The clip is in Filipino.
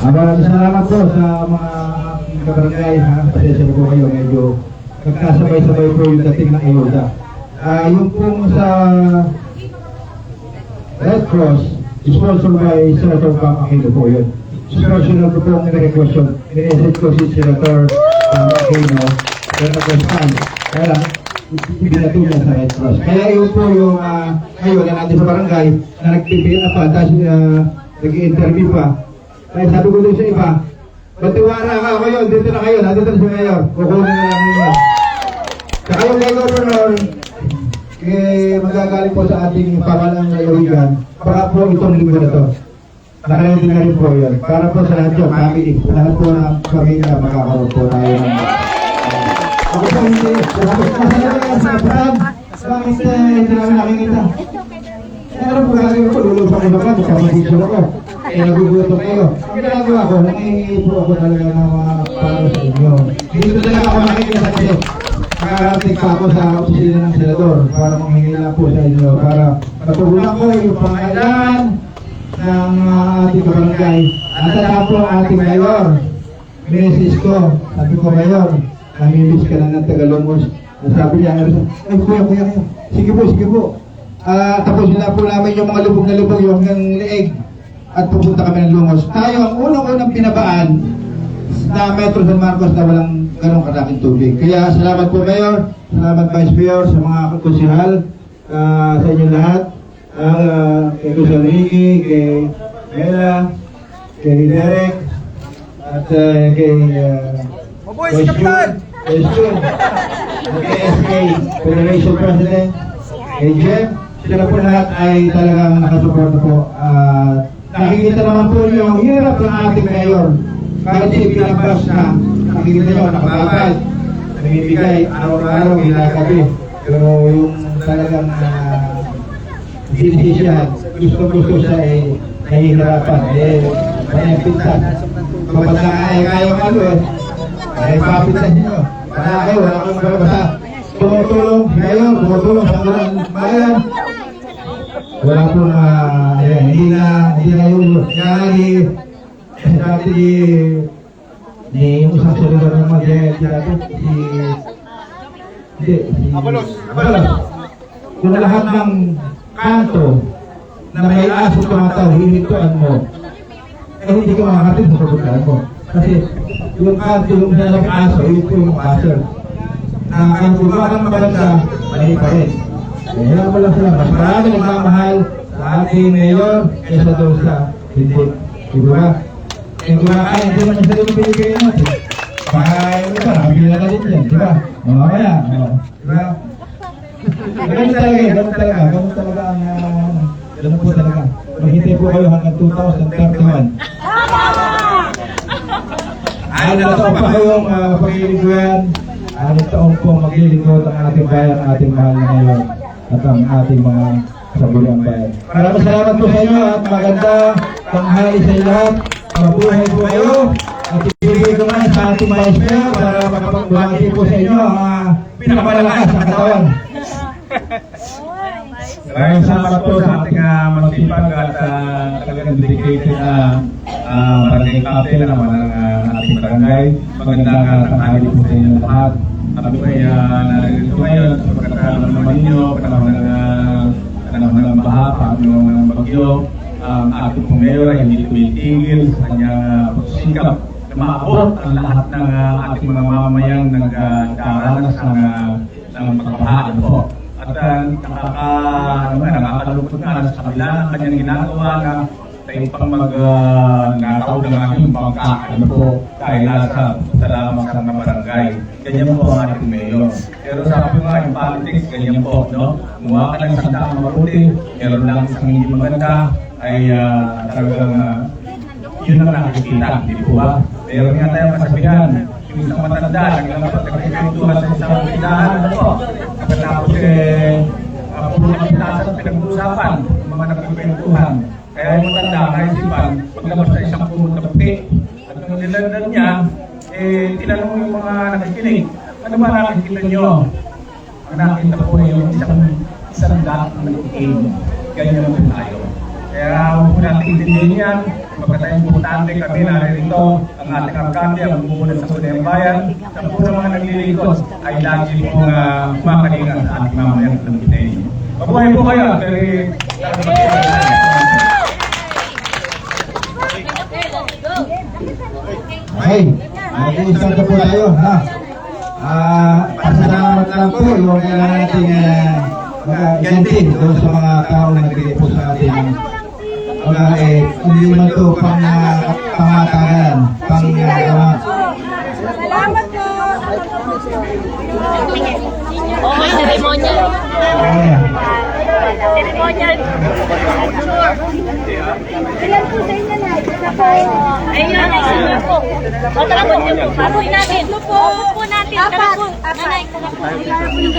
Ah, maraming salamat po sa mga kabarangay. Ha? Pasensya po kayo. Medyo nagkasabay-sabay po yung dating ng ayuda. Ah, yung pong sa Red Cross, sponsored by Senator Bang Aquino po yun. Personal ko po ang request yun. Minesend ko si Senator Bang Aquino. Pero nag-respond. Kaya lang, ibinato niya sa Red Cross. Kaya yun po yung uh, ngayon na natin sa barangay na nagpipil na pa, tapos uh, nag-interview pa. Kaya sabi ko doon sa iba, Batiwara ka kayo, dito na kayo, nandito na si Mayor. Kukunin na lang ninyo. Saka yung kay Governor, eh, magagaling po sa ating pamalang lalawigan, baka po itong linggo na to. Nakaready na rin po yun. Para po sa lahat yun, family, lahat po ng pamilya, makakaroon po tayo ng... Ako po hindi, salamat po sa lahat sa Brad. Bakit eh, hindi namin nakikita? Pero po gagawin ko, lulupa ko naman, magkakasisyon ako. Eh, nagugutom kayo. Ang ginagawa ko, nangihingi po ako talaga ng mga para sa inyo. Dito talaga ako nakikita kasi Nakarating pa ako sa opisina ng senador para manghingi lang po sa inyo para matugunan ko yung pangailangan ng uh, ating barangay. At na po ang ating mayor. Minesis ko, sabi ko mayor, namimiss ka na ng Tagalongos. Sabi niya, ay kuya, kuya, kuya. Sige po, sige po. Ah, tapos na po namin yung mga lubog na lubog, yung hanggang leeg. At pupunta kami ng Lungos. Tayo ang unang-unang pinabaan na Metro San Marcos na walang ganong kalaking tubig. Kaya salamat po Mayor, salamat Vice Mayor, sa mga konsihal, ah, sa inyo lahat, Ah, kay Kusal Ricky, kay Mela, kay Derek, at ah, kay uh, Mabuhay si Kapitan! Kay Stu, kay SK Federation President, kay Jem, sila po lahat ay talagang nakasuporta po. At nakikita naman po ang hirap ng ating mayor. Kahit siya pinabas na, nakikita niyo nakababad, namimigay araw-araw, ginagabi. Pero yung talagang uh, sinisisihan, gusto-gusto siya eh, nahihirapan. Eh, may pinsan. Kapag na kaya kaya ano eh, ay papitan niyo. Para kayo, wala kang basta tumutulong, ngayon, tumutulong sa mga bayan. Wala po na, ayan, hindi na, hindi na ni, dati ni yung isang senador naman, dahil dati, si, hindi, si, Abalos. Abalos. Kung lahat ng kanto na may aso tumataw, hihintuan mo, eh hindi ka makakatid sa pagkakaan mo. Kasi yung kanto, yung sinasabing aso, yun po yung. Na ang gumawa ng maganda, mali pa rin. Kaya lang sila, mas marami nagmamahal ating mayor doon sa hindi. Di ba? Kung makakaya, hindi naman sa doon binibigay natin. Baka yung iba, nakabili na din yan, di ba? O, mamaya, o, di ba? Ganun talaga, eh, ganun talaga, ganun talaga ang, uh, ganun po talaga. Maghintay po kayo hanggang 2031. Anim na taon pa kayong uh, paglilingkuhan. Anim taon po maglilingkod ang ating bayan, ating mahal na ngayon at ang ating mga sabulang bayan. Maraming salamat po sa inyo at maganda tanghali sa inyo lahat. Mabuhay po kayo. At ibigay ko na sa ating vice mayor para makapagbahagi po sa inyo ang uh, pinakamalakas na katawan. Maraming salamat po sa ating uh, masipag at uh, talagang dedicated na uh, barangay captain naman ng uh, ating barangay. Magandang uh, tanghali po sa inyo lahat. At po ay uh, narito ngayon sa pagkakaroon naman ninyo, panahon ng uh, panahon ng baha, panahon ng bagyo. Ang ating ay hindi tumitigil sa kanyang uh, pagsisikap na maabot ang lahat ng uh, ating mga mamamayang nagkaranas ng, uh, ng pagbaha. Ano po? At uh, nakaka, ano nakakalungkot nga sa kabila ng kanyang ginagawa na tayo pang mag uh, nakaw ng aking bangka, ano po, dahil nasa sa lamang sa mga barangay. Ganyan po ang ating mayor. Pero sabi ko nga, yung politics, ganyan po, no? Gumawa ka ng isang daang mabuti, meron lang isang hindi maganda, ay uh, talagang uh, yun ang nakikita, di po ba? Meron nga tayong kasabihan, yung isang matanda, naglang pagkakikwentuhan sa isang pindahan, ano po? Pagkatapos eh, uh, puro kapitasan pinag-uusapan, yung mga nagkikwentuhan. Kaya yung matanda, naisipan, paglabas sa isang puno na puti. At nung nilandan niya, eh, tinanong yung mga nakikinig, ano ba nakikita nyo? Ang nakita ko yung isang isang daang na itim. Ganyan po tayo. Kaya huwag po natin intindihin yan. Pagkatay importante kami naririto ang ating alkalde, ang bumubunan sa Kunayang Bayan, sa po ng mga naglilingkod ay lagi pong uh, makalinga sa ating mamayan ng Pinoy. Mabuhay po kayo. Very, Okay, mag-i-start na po tayo, ha? Ah, pasalamat na lang po yung kailangan nating uh, mag-ganti doon sa mga tao na nagbigay po sa ating mga eh, hindi man ito pang uh, pangatagan, pang uh, Salamat po. Oh, may ceremonial. ano yan? Ceremonial. Ilan po sa inyo na? Isa po. Ayun, ay sila po. O, tara po. Abot natin. Tatlo po. Natin. Tara po. Nanay, tara po.